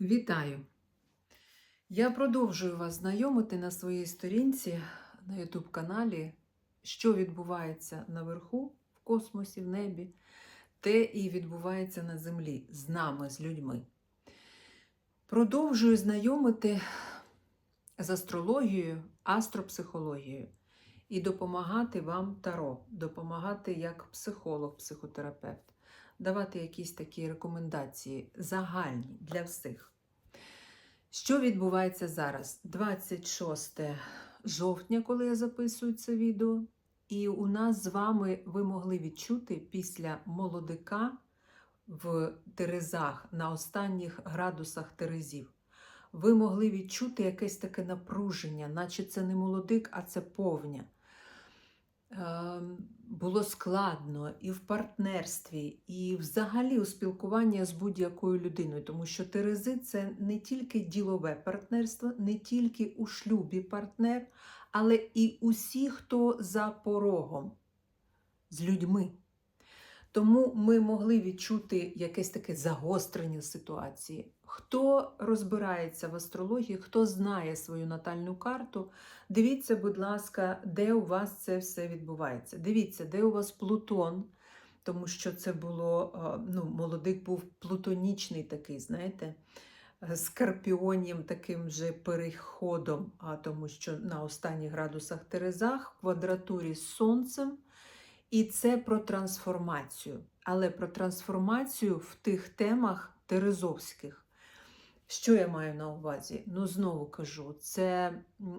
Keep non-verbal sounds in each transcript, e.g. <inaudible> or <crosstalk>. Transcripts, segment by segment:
Вітаю! Я продовжую вас знайомити на своїй сторінці на YouTube каналі, що відбувається наверху, в космосі, в небі, те і відбувається на землі з нами, з людьми. Продовжую знайомити з астрологією, астропсихологією і допомагати вам таро, допомагати як психолог, психотерапевт, давати якісь такі рекомендації загальні для всіх. Що відбувається зараз? 26 жовтня, коли я записую це відео, і у нас з вами ви могли відчути після молодика в Терезах на останніх градусах Терезів. Ви могли відчути якесь таке напруження, наче це не молодик, а це повня. Було складно і в партнерстві, і взагалі у спілкуванні з будь-якою людиною, тому що Терези це не тільки ділове партнерство, не тільки у шлюбі партнер, але і усі, хто за порогом з людьми. Тому ми могли відчути якесь таке загострення ситуації. Хто розбирається в астрології, хто знає свою натальну карту, дивіться, будь ласка, де у вас це все відбувається. Дивіться, де у вас Плутон, тому що це було, е, ну, молодик був плутонічний такий, знаєте, е, скорпіонім таким же переходом, а тому що на останніх градусах Терезах квадратурі з Сонцем. І це про трансформацію. Але про трансформацію в тих темах терезовських. Що я маю на увазі? Ну, знову кажу, це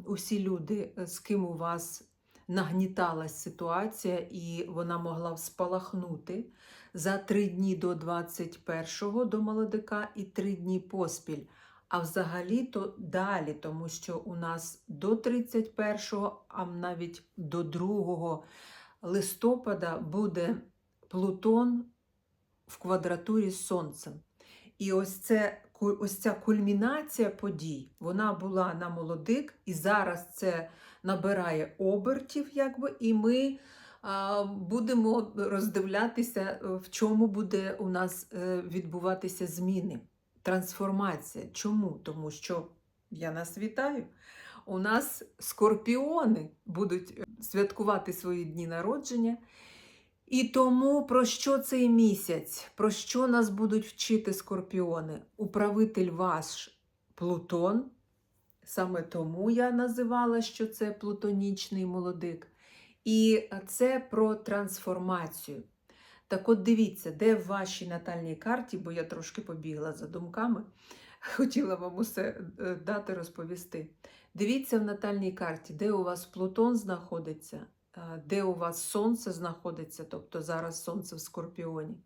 усі люди, е, з ким у вас нагніталась ситуація, і вона могла спалахнути за три дні до 21-го до молодика і три дні поспіль. А взагалі то далі, тому що у нас до 31-го, а навіть до 2 листопада буде Плутон в квадратурі з Сонцем. І ось, це, ось ця кульмінація подій, вона була на молодик, і зараз це набирає обертів, якби, і ми будемо роздивлятися, е, в чому буде у нас е, відбуватися зміни, трансформація. Чому? Тому що я нас вітаю. У нас скорпіони будуть е, святкувати свої дні народження. І тому про що цей місяць? Про що нас будуть вчити скорпіони? Управитель ваш Плутон. Саме тому я називала, що це плутонічний молодик. І це про трансформацію. Так от дивіться, де в вашій натальній карті, бо я трошки побігла за думками, <laughs> хотіла вам усе е, дати розповісти. Дивіться в натальній карті, де у вас Плутон знаходиться, де у вас Сонце знаходиться, тобто зараз Сонце в Скорпіоні,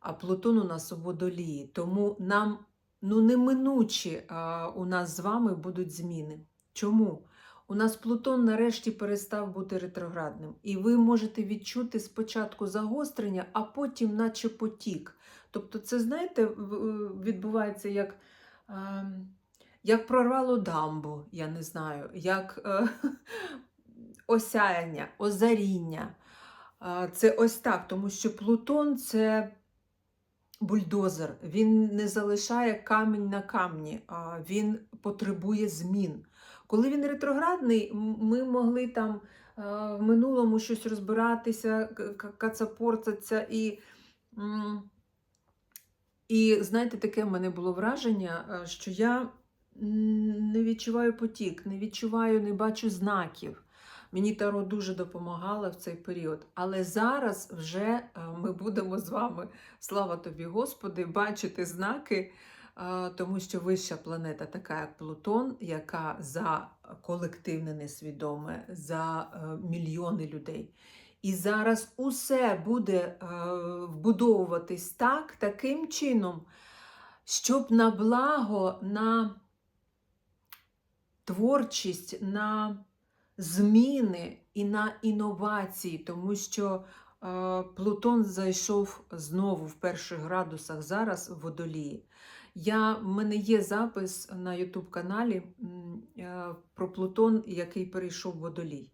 а Плутон у нас у водолії. Тому нам ну, неминучі а, у нас з вами будуть зміни. Чому? У нас Плутон нарешті перестав бути ретроградним. І ви можете відчути спочатку загострення, а потім, наче потік. Тобто, це, знаєте, відбувається як. як прорвало дамбу, я не знаю, як е, осяяння, озаріння. Це ось так, тому що Плутон це бульдозер. Він не залишає камінь на камні, він потребує змін. Коли він ретроградний, ми могли там е, в минулому щось розбиратися, кацапортатися і. І знаєте, таке в мене було враження, е, що я не відчуваю потік, не відчуваю, не бачу знаків. Мені Таро дуже допомагало в цей період. Але зараз вже е, ми будемо з вами, слава тобі, Господи, бачити знаки, е, тому що вища планета, така як Плутон, яка за колективне несвідоме, за е, мільйони людей. І зараз усе буде вбудовуватись так, таким чином, щоб на благо, на творчість, на зміни і на інновації, тому що е, Плутон зайшов знову в перших градусах зараз в водолії. Я, в мене є запис на YouTube каналі е, про Плутон, який перейшов в водолій.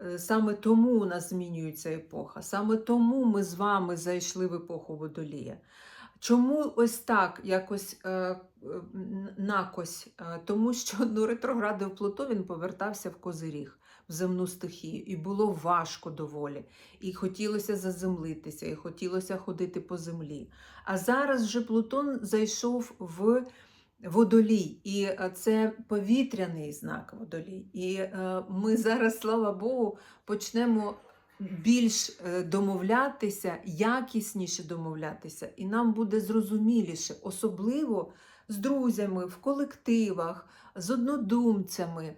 Е, Саме тому у нас змінюється епоха, саме тому ми з вами зайшли в епоху водолія. Чому ось так якось е, накось, е, тому що <laughs> ну, ретроградив Плуто він повертався в Козиріг, в земну стихію, і було важко доволі. І хотілося заземлитися, і хотілося ходити по землі. А зараз вже Плутон зайшов в водолій, і е, це повітряний знак водолій. І е, ми зараз, слава Богу, почнемо більш е, домовлятися, якісніше домовлятися, і нам буде зрозуміліше, особливо з друзями, в колективах, з однодумцями.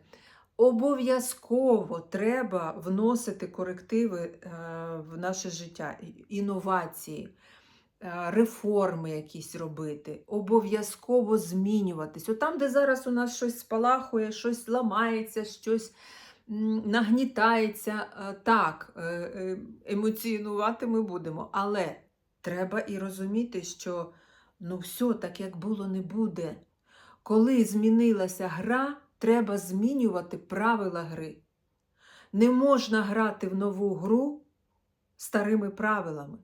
Обов'язково треба вносити корективи е, в наше життя, інновації, е, реформи якісь робити, обов'язково змінюватись. От там, де зараз у нас щось спалахує, щось ламається, щось нагнітається, е, так, е, е, емоціонувати ми будемо, але треба і розуміти, що ну все так, як було, не буде. Коли змінилася гра, треба змінювати правила гри. Не можна грати в нову гру старими правилами.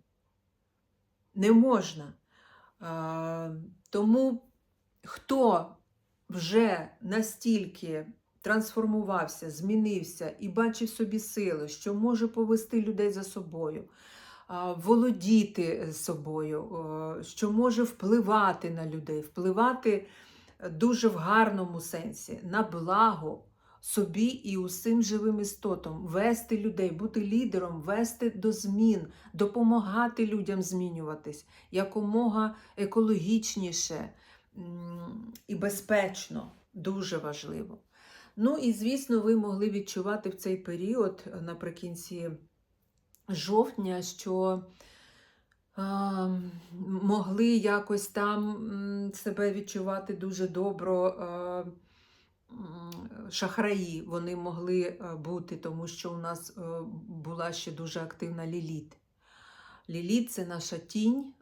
Не можна. Тому хто вже настільки трансформувався, змінився і бачив собі сили, що може повести людей за собою, володіти собою, що може впливати на людей, впливати дуже в гарному сенсі, на благо собі і усім живим істотам, вести людей, бути лідером, вести до змін, допомагати людям змінюватись якомога екологічніше і безпечно, дуже важливо. Ну і звісно, ви могли відчувати в цей період е, наприкінці жовтня, що могли якось там себе відчувати дуже добро. Шахраї вони могли е, бути, тому що у нас е, була ще дуже активна ліліт. Ліліт це наша тінь,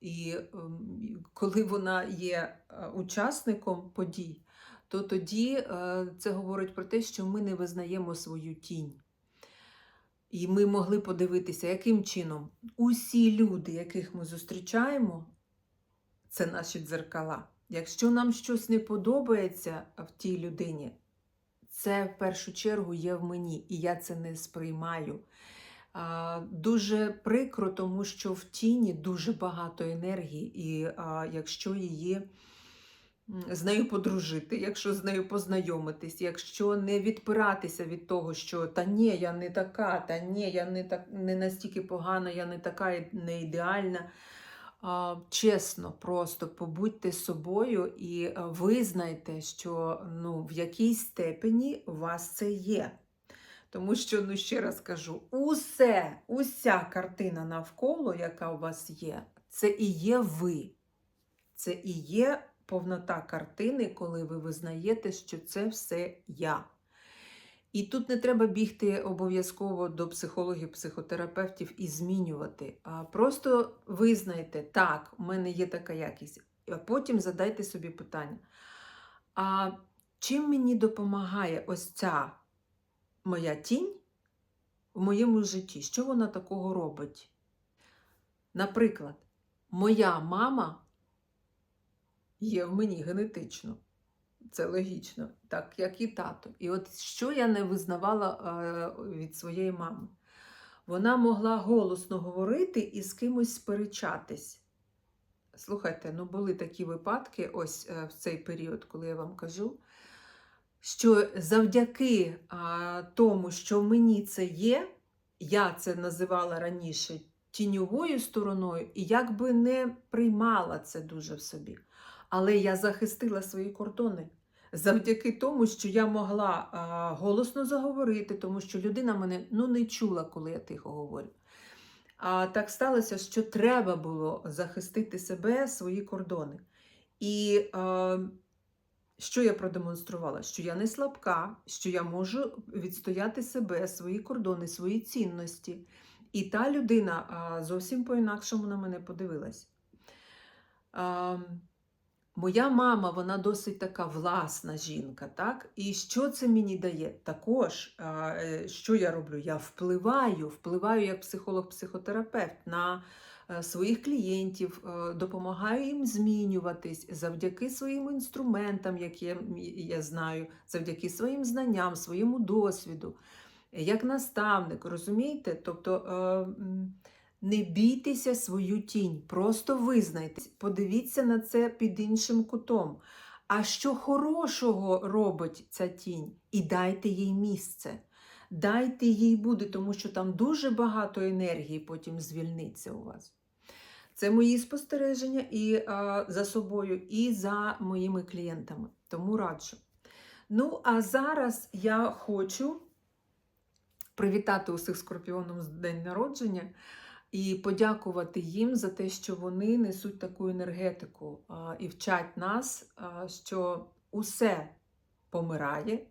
і ем, коли вона є учасником подій, то тоді е, це говорить про те, що ми не визнаємо свою тінь. І ми могли подивитися, яким чином усі люди, яких ми зустрічаємо, це наші дзеркала. Якщо нам щось не подобається в тій людині, це в першу чергу є в мені, і я це не сприймаю. Дуже прикро, тому що в тіні дуже багато енергії, і якщо її з нею подружити, якщо з нею познайомитись, якщо не відпиратися від того, що та ні, я не така, та ні, я не так не настільки погана, я не така не ідеальна. Чесно, просто побудьте собою і визнайте, що ну, в якійсь степені у вас це є. Тому що, ну ще раз кажу, усе, уся картина навколо, яка у вас є, це і є ви. Це і є повнота картини, коли ви визнаєте, що це все я. І тут не треба бігти обов'язково до психологів, психотерапевтів і змінювати. А просто визнайте, так, у мене є така якість. А потім задайте собі питання: а чим мені допомагає ось ця моя тінь в моєму житті? Що вона такого робить? Наприклад, моя мама є в мені генетично. Це логічно, так як і тато. І от що я не визнавала е, від своєї мами? Вона могла голосно говорити і з кимось сперечатись. Слухайте, ну були такі випадки, ось е, в цей період, коли я вам кажу, що завдяки тому, що в мені це є, я це називала раніше тіньовою стороною, і якби не приймала це дуже в собі. Але я захистила свої кордони завдяки тому, що я могла а, голосно заговорити, тому що людина мене ну, не чула, коли я тихо говорю. А так сталося, що треба було захистити себе, свої кордони. І а, що я продемонструвала? Що я не слабка, що я можу відстояти себе, свої кордони, свої цінності. І та людина а, зовсім по-інакшому на мене подивилась. А, Моя мама, вона досить така власна жінка, так? І що це мені дає? Також, е, що я роблю? Я впливаю, впливаю як психолог-психотерапевт на е, своїх клієнтів, е, допомагаю їм змінюватись завдяки своїм інструментам, які я, знаю, завдяки своїм знанням, своєму досвіду, як наставник, розумієте? Тобто не бійтеся свою тінь, просто визнайте, подивіться на це під іншим кутом. А що хорошого робить ця тінь? І дайте їй місце. Дайте їй буде, тому що там дуже багато енергії потім звільниться у вас. Це мої спостереження і а, за собою, і за моїми клієнтами. Тому раджу. Ну, а зараз я хочу привітати усіх скорпіоном з день народження і подякувати їм за те, що вони несуть таку енергетику і вчать нас, що усе помирає,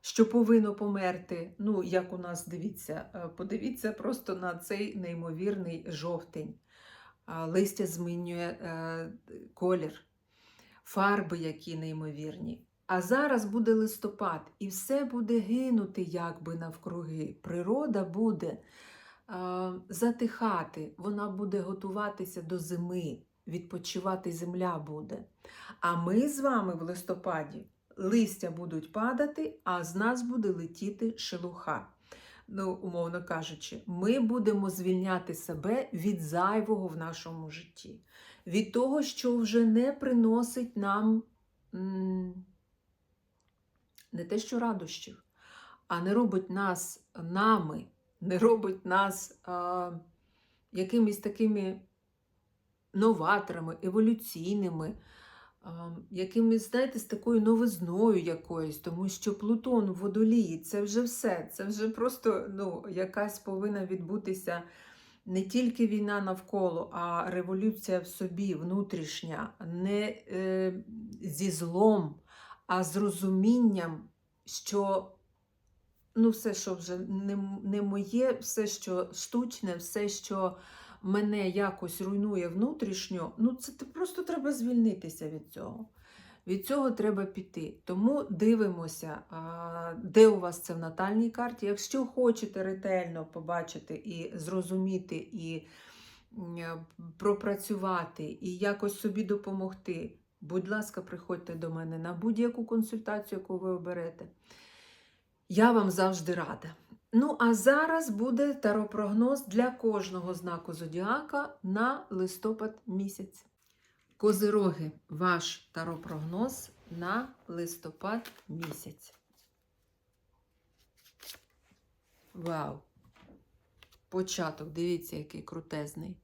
що повинно померти. Ну, як у нас дивіться, е, подивіться просто на цей неймовірний жовтень. Листя змінює е, колір, фарби, які неймовірні. А зараз буде листопад, і все буде гинути якби навкруги. Природа буде затихати, вона буде готуватися до зими, відпочивати земля буде. А ми з вами в листопаді листя будуть падати, а з нас буде летіти шелуха. Ну, умовно кажучи, ми будемо звільняти себе від зайвого в нашому житті, від того, що вже не приносить нам не те, що радощів, а не робить нас нами, не робить нас а, якимись такими новаторами, еволюційними, а, якимись, знаєте, з такою новизною якоюсь, тому що Плутон в водолії це вже все. Це вже просто ну, якась повинна відбутися не тільки війна навколо, а революція в собі, внутрішня, не е, зі злом, а з розумінням, що ну, все, що вже не, не моє, все, що штучне, все, що мене якось руйнує внутрішньо, ну це просто треба звільнитися від цього. Від цього треба піти. Тому дивимося, де у вас це в натальній карті. Якщо хочете ретельно побачити і зрозуміти, і пропрацювати, і якось собі допомогти, будь ласка, приходьте до мене на будь-яку консультацію, яку ви оберете. Я вам завжди рада. Ну, а зараз буде таропрогноз для кожного знаку зодіака на листопад місяць. Козироги, ваш таропрогноз на листопад місяць. Вау! Початок, дивіться, який крутезний.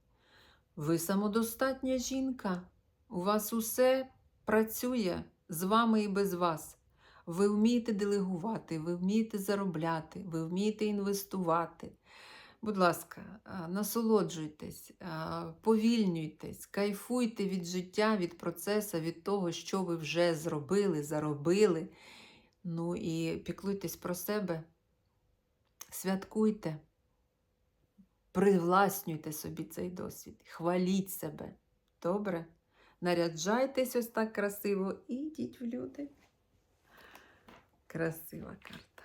Ви самодостатня жінка. У вас усе працює з вами і без вас. Ви вмієте делегувати, ви вмієте заробляти, ви вмієте інвестувати. Будь ласка, насолоджуйтесь, повільнюйтесь, кайфуйте від життя, від процесу, від того, що ви вже зробили, заробили. Ну і піклуйтесь про себе, святкуйте, привласнюйте собі цей досвід, хваліть себе. Добре? Наряджайтесь ось так красиво і йдіть в люди. Красива карта.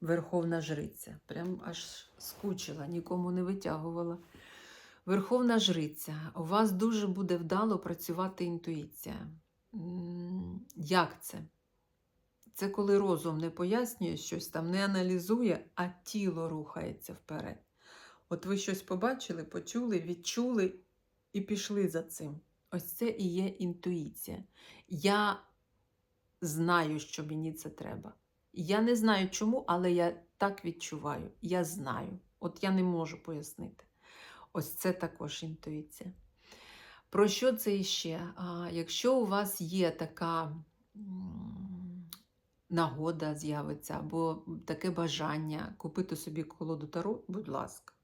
Верховна жриця. Прям аж скучила, нікому не витягувала. Верховна жриця. У вас дуже буде вдало працювати інтуїція. Як це? Це коли розум не пояснює щось там, не аналізує, а тіло рухається вперед. От ви щось побачили, почули, відчули і пішли за цим. Ось це і є інтуїція. Я знаю, що мені це треба. Я не знаю чому, але я так відчуваю. Я знаю. От я не можу пояснити. Ось це також інтуїція. Про що це іще? А, якщо у вас є така нагода з'явиться, або таке бажання купити собі колоду Таро, будь ласка.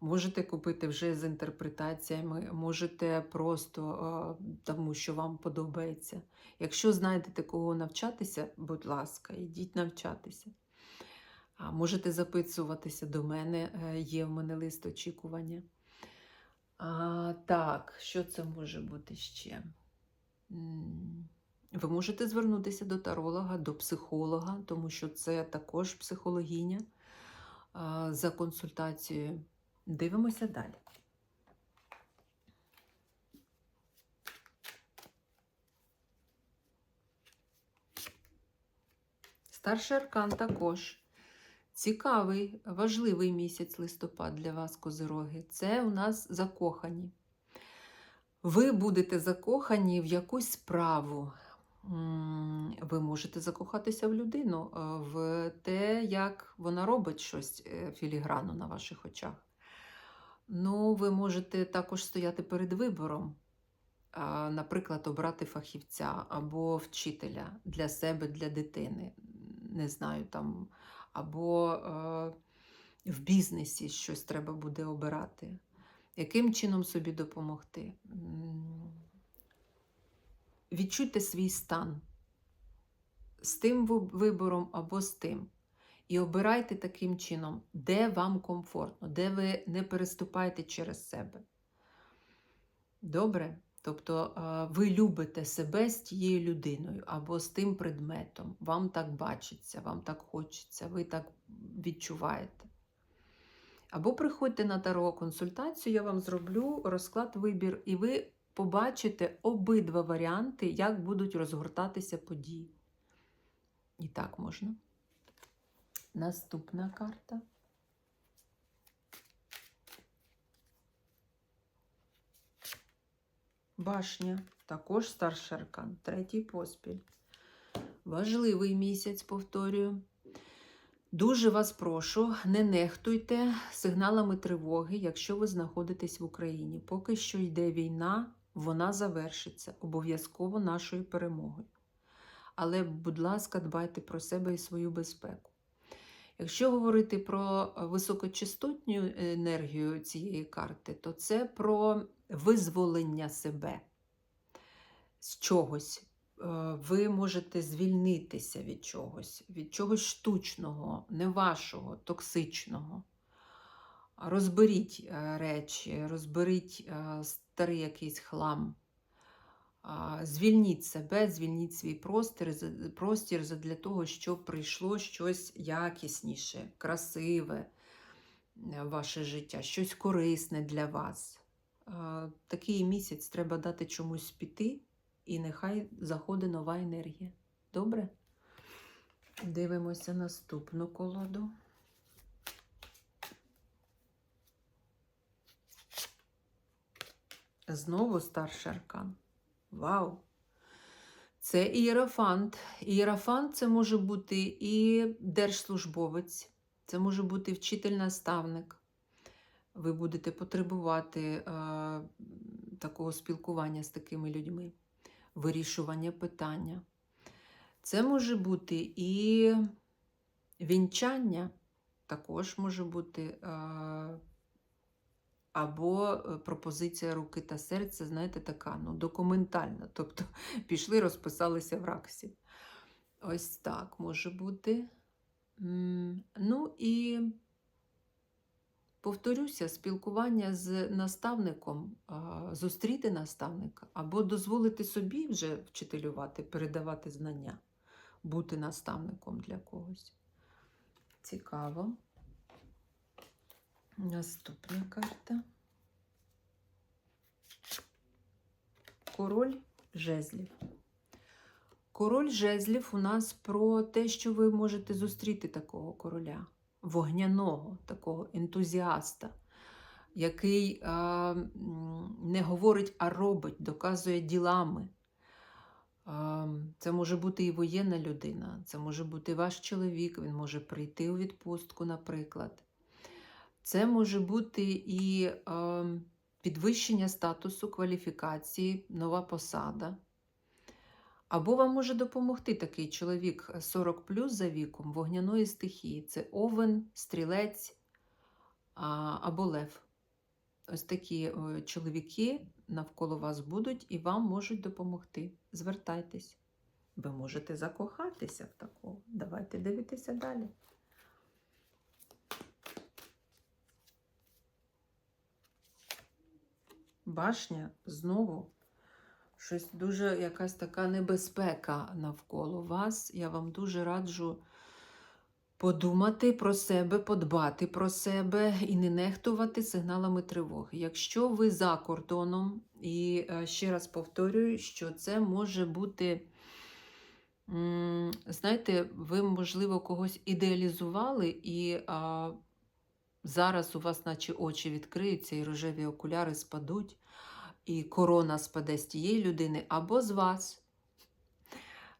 Можете купити вже з інтерпретаціями, можете просто тому, що вам подобається. Якщо знайдете кого навчатися, будь ласка, йдіть навчатися. Можете записуватися до мене, е, є в мене лист очікування. А, так, що це може бути ще? Ви можете звернутися до таролога, до психолога, тому що це також психологиня за консультацією. Дивимося далі. Старший аркан також. Цікавий, важливий місяць листопад для вас, козироги. Це у нас закохані. Ви будете закохані в якусь справу. Ви можете закохатися в людину, е, в те, як вона робить щось е, філіграну на ваших очах. Ну, ви можете також стояти перед вибором, наприклад, обрати фахівця або вчителя для себе, для дитини. Не знаю, там, або в бізнесі щось треба буде обирати. Яким чином собі допомогти? Відчуйте свій стан з тим вибором або з тим. І обирайте таким чином, де вам комфортно, де ви не переступаєте через себе. Добре? Тобто ви любите себе з тією людиною або з тим предметом. Вам так бачиться, вам так хочеться, ви так відчуваєте. Або приходьте на таро консультацію, я вам зроблю розклад вибір, і ви побачите обидва варіанти, як будуть розгортатися події. І так можна. Наступна карта. Башня. Також старший аркан. Третій поспіль. Важливий місяць, повторюю. Дуже вас прошу, не нехтуйте сигналами тривоги, якщо ви знаходитесь в Україні. Поки що йде війна, вона завершиться обов'язково нашою перемогою. Але, будь ласка, дбайте про себе і свою безпеку. Якщо говорити про високочастотню енергію цієї карти, то це про визволення себе з чогось. Е, Ви можете звільнитися від чогось, від чогось штучного, не вашого, токсичного. Розберіть е, речі, розберіть е, старий якийсь хлам. Звільніть себе, звільніть свій простір, простір для того, щоб прийшло щось якісніше, красиве е, в ваше життя, щось корисне для вас. Такий місяць треба дати чомусь піти, і нехай заходить нова енергія. Добре? Дивимося наступну колоду. Знову старший аркан. Вау! Це ієрофант. Ієрофант це може бути і держслужбовець, це може бути вчитель-наставник. Ви будете потребувати е, такого спілкування з такими людьми, вирішування питання. Це може бути і вінчання, також може бути. Е, або е, пропозиція руки та серця, знаєте, така ну, документальна. Тобто <laughs> пішли, розписалися в раксі. Ось так може бути. Ну і повторюся, спілкування з наставником, зустріти наставника, або дозволити собі вже вчителювати, передавати знання, бути наставником для когось. Цікаво. Наступна карта. Король жезлів. Король жезлів у нас про те, що ви можете зустріти такого короля, вогняного, такого ентузіаста, який а, не говорить, а робить, доказує ділами. А, Це може бути і воєнна людина, це може бути ваш чоловік, він може прийти у відпустку, наприклад. Це може бути і е, підвищення статусу, кваліфікації, нова посада. Або вам може допомогти такий чоловік 40 плюс за віком вогняної стихії. Це овен, стрілець або лев. Ось такі е, чоловіки навколо вас будуть і вам можуть допомогти. Звертайтесь. Ви можете закохатися в такого. Давайте дивитися далі. Башня знову Щось дуже якась така небезпека навколо вас. Я вам дуже раджу подумати про себе, подбати про себе і не нехтувати сигналами тривоги. Якщо ви за кордоном, і е, ще раз повторюю, що це може бути. Знаєте, ви, можливо, когось ідеалізували, і а, зараз у вас, наче очі відкриються, і рожеві окуляри спадуть, і корона спаде з тієї людини або з вас.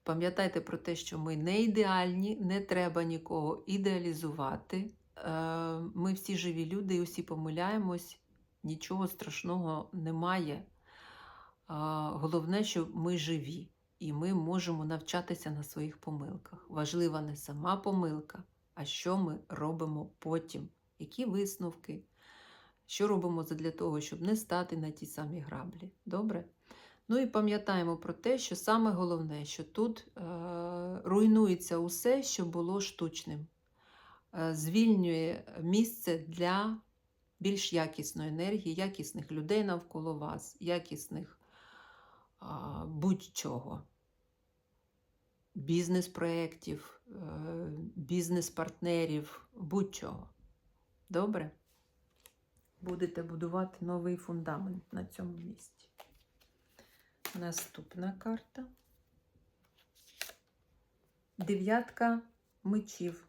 Пам'ятайте про те, що ми не ідеальні, не треба нікого ідеалізувати. Е, Ми всі живі люди і усі помиляємось, нічого страшного немає. Головне, що ми живі і ми можемо навчатися на своїх помилках. Важлива не сама помилка, а що ми робимо потім, які висновки, що робимо для того, щоб не стати на ті самі граблі. Добре? Ну і пам'ятаємо про те, що саме головне, що тут е, руйнується усе, що було штучним, е, звільнює місце для більш якісної енергії, якісних людей навколо вас, якісних е, будь-чого. Бізнес-проєктів, бізнес-партнерів, будь-чого. Добре? Будете будувати новий фундамент на цьому місці. Наступна карта. Дев'ятка мечів.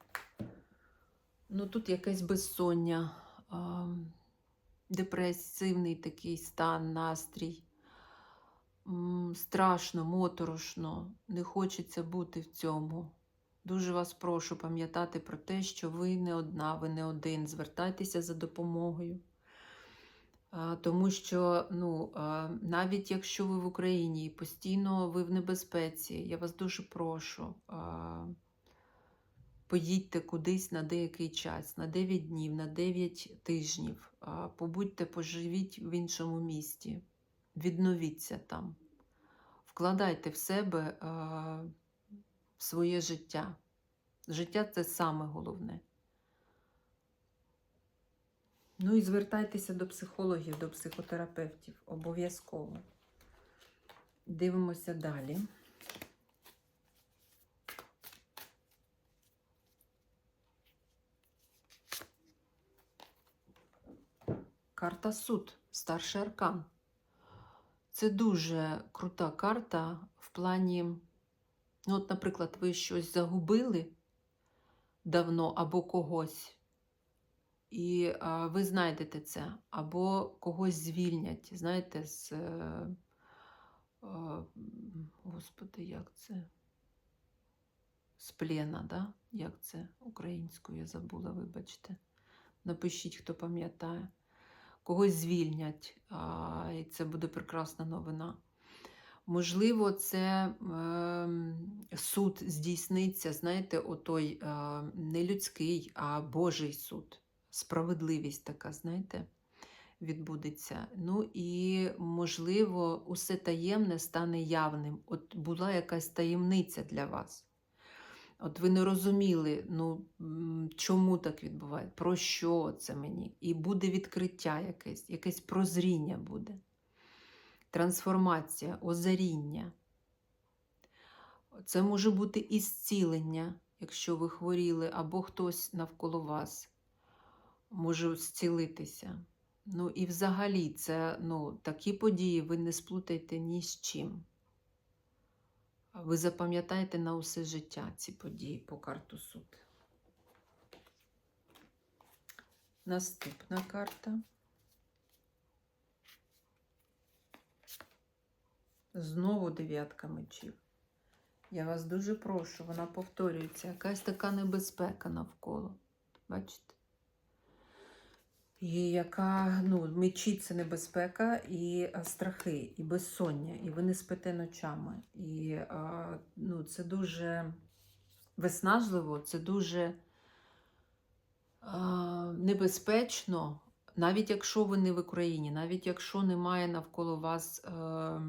Ну, тут якесь безсоння, депресивний такий стан, настрій. Страшно, моторошно, не хочеться бути в цьому. Дуже вас прошу пам'ятати про те, що ви не одна, ви не один. Звертайтеся за допомогою. Тому що ну, навіть якщо ви в Україні і постійно ви в небезпеці, я вас дуже прошу, поїдьте кудись на деякий час, на 9 днів, на 9 тижнів, побудьте, поживіть в іншому місті, відновіться там, вкладайте в себе своє життя. Життя це саме головне. Ну і звертайтеся до психологів, до психотерапевтів обов'язково. Дивимося далі. Карта суд, старший аркан. Це дуже крута карта в плані, ну, от, наприклад, ви щось загубили давно або когось. І а, ви знайдете це, або когось звільнять, знаєте, з. Е, е, господи, як це? З плена, да? Як це українською я забула, вибачте. Напишіть, хто пам'ятає. Когось звільнять, а, і це буде прекрасна новина. Можливо, це е, суд здійсниться, знаєте, отой е, не людський, а Божий суд справедливість така, знаєте, відбудеться. Ну і, можливо, усе таємне стане явним. От була якась таємниця для вас. От ви не розуміли, ну, чому так відбувається, про що це мені? І буде відкриття якесь, якесь прозріння буде. Трансформація, озаріння. Це може бути і зцілення, якщо ви хворіли, або хтось навколо вас може зцілитися. Ну і взагалі, це ну, такі події ви не сплутайте ні з чим. Ви запам'ятаєте на усе життя ці події по карту суд. Наступна карта. Знову дев'ятка мечів. Я вас дуже прошу, вона повторюється. Якась така небезпека навколо. Бачите? І яка ну, мечі це небезпека, і страхи, і безсоння, і ви не спите ночами. І ну, це дуже виснажливо, це дуже небезпечно, навіть якщо ви не в Україні, навіть якщо немає навколо вас, а,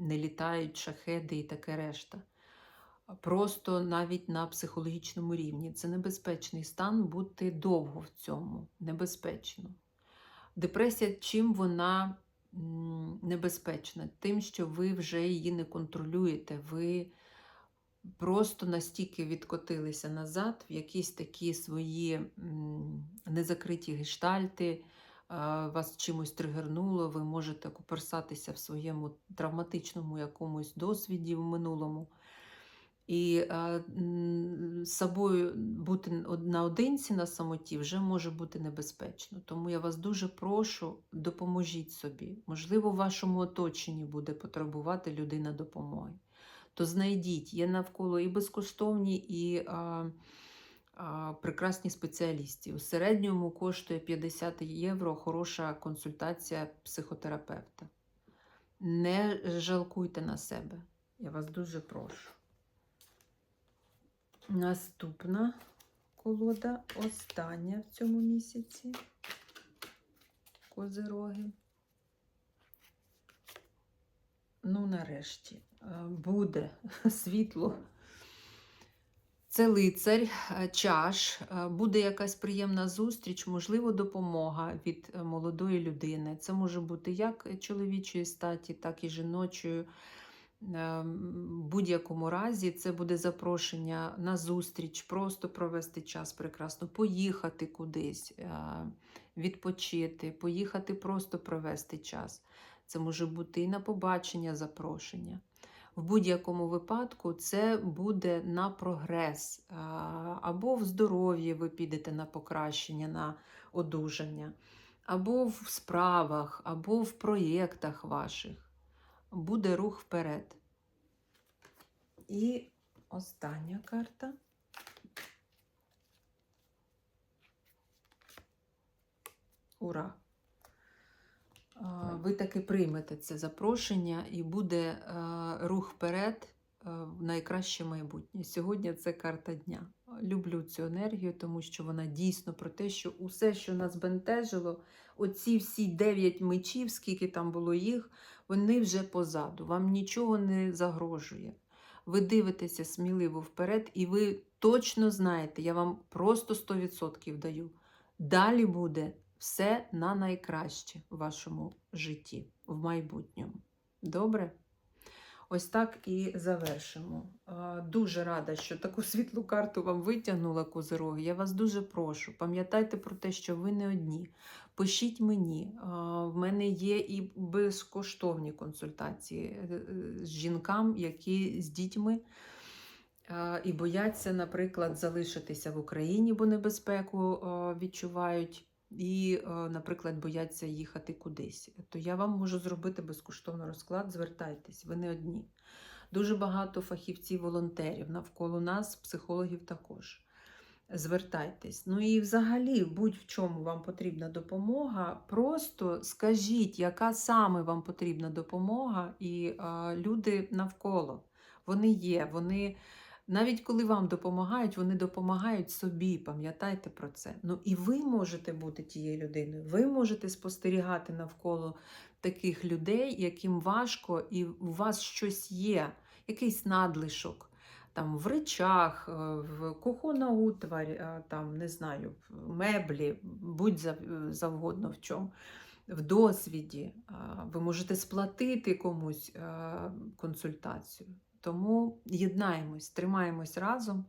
не літають шахеди і таке решта. Просто навіть на психологічному рівні. Це небезпечний стан бути довго в цьому. Небезпечно. Депресія, чим вона небезпечна, тим, що ви вже її не контролюєте. Ви просто настільки відкотилися назад в якісь такі свої незакриті гештальти, вас чимось тригернуло, ви можете куперсатися в своєму травматичному якомусь досвіді в минулому. І з собою бути наодинці на самоті вже може бути небезпечно. Тому я вас дуже прошу, допоможіть собі. Можливо, в вашому оточенні буде потребувати людина допомоги. То знайдіть, є навколо і безкоштовні, і а, а, прекрасні спеціалісти. У середньому коштує 50 євро хороша консультація психотерапевта. Не жалкуйте на себе. Я вас дуже прошу. Наступна колода, остання в цьому місяці. Козироги. Ну, нарешті, е, буде <laughs> світло. Це лицар, е, чаш, е, буде якась приємна зустріч, можливо, допомога від молодої людини. Це може бути як чоловічої статі, так і жіночої. Е, В будь-якому разі це буде запрошення на зустріч, просто провести час прекрасно, поїхати кудись, е, відпочити, поїхати просто провести час. Це може бути і на побачення запрошення. В будь-якому випадку це буде на прогрес, або в здоров'ї ви підете на покращення, на одужання, або в справах, або в проєктах ваших. Буде рух вперед. І остання карта. Ура! Ви таки приймете це запрошення і буде е, рух вперед е, в найкраще майбутнє. Сьогодні це карта дня. Люблю цю енергію, тому що вона дійсно про те, що усе, що нас бентежило, оці всі дев'ять мечів, скільки там було їх, вони вже позаду. Вам нічого не загрожує. Ви дивитеся сміливо вперед, і ви точно знаєте, я вам просто 100% даю. Далі буде все на найкраще в вашому житті, в майбутньому. Добре? Ось так і завершимо. Дуже рада, що таку світлу карту вам витягнула козироги. Я вас дуже прошу. Пам'ятайте про те, що ви не одні. Пишіть мені. В мене є і безкоштовні консультації е, е, з жінкам, які з дітьми. І бояться, наприклад, залишитися в Україні, бо небезпеку відчувають і, е, наприклад, бояться їхати кудись, то я вам можу зробити безкоштовний розклад. Звертайтесь, ви не одні. Дуже багато фахівців-волонтерів навколо нас, психологів також. Звертайтесь. Ну і взагалі, будь-в чому вам потрібна допомога, просто скажіть, яка саме вам потрібна допомога, і е, люди навколо вони є, вони. Навіть коли вам допомагають, вони допомагають собі, пам'ятайте про це. Ну і ви можете бути тією людиною. Ви можете спостерігати навколо таких людей, яким важко, і у вас щось є, якийсь надлишок. Там в речах, е, в кухонна-утварь, е, там, не знаю, в меблі, будь завгодно в чому, в досвіді. Ви можете сплатити комусь е, консультацію. Тому єднаємось, тримаємось разом.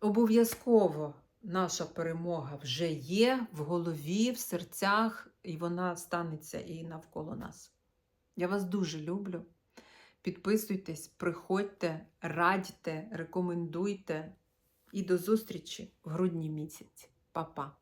Обов'язково наша перемога вже є в голові, в серцях, і вона станеться і навколо нас. Я вас дуже люблю. Підписуйтесь, приходьте, радьте, рекомендуйте. І до зустрічі в грудні місяці. Па-па!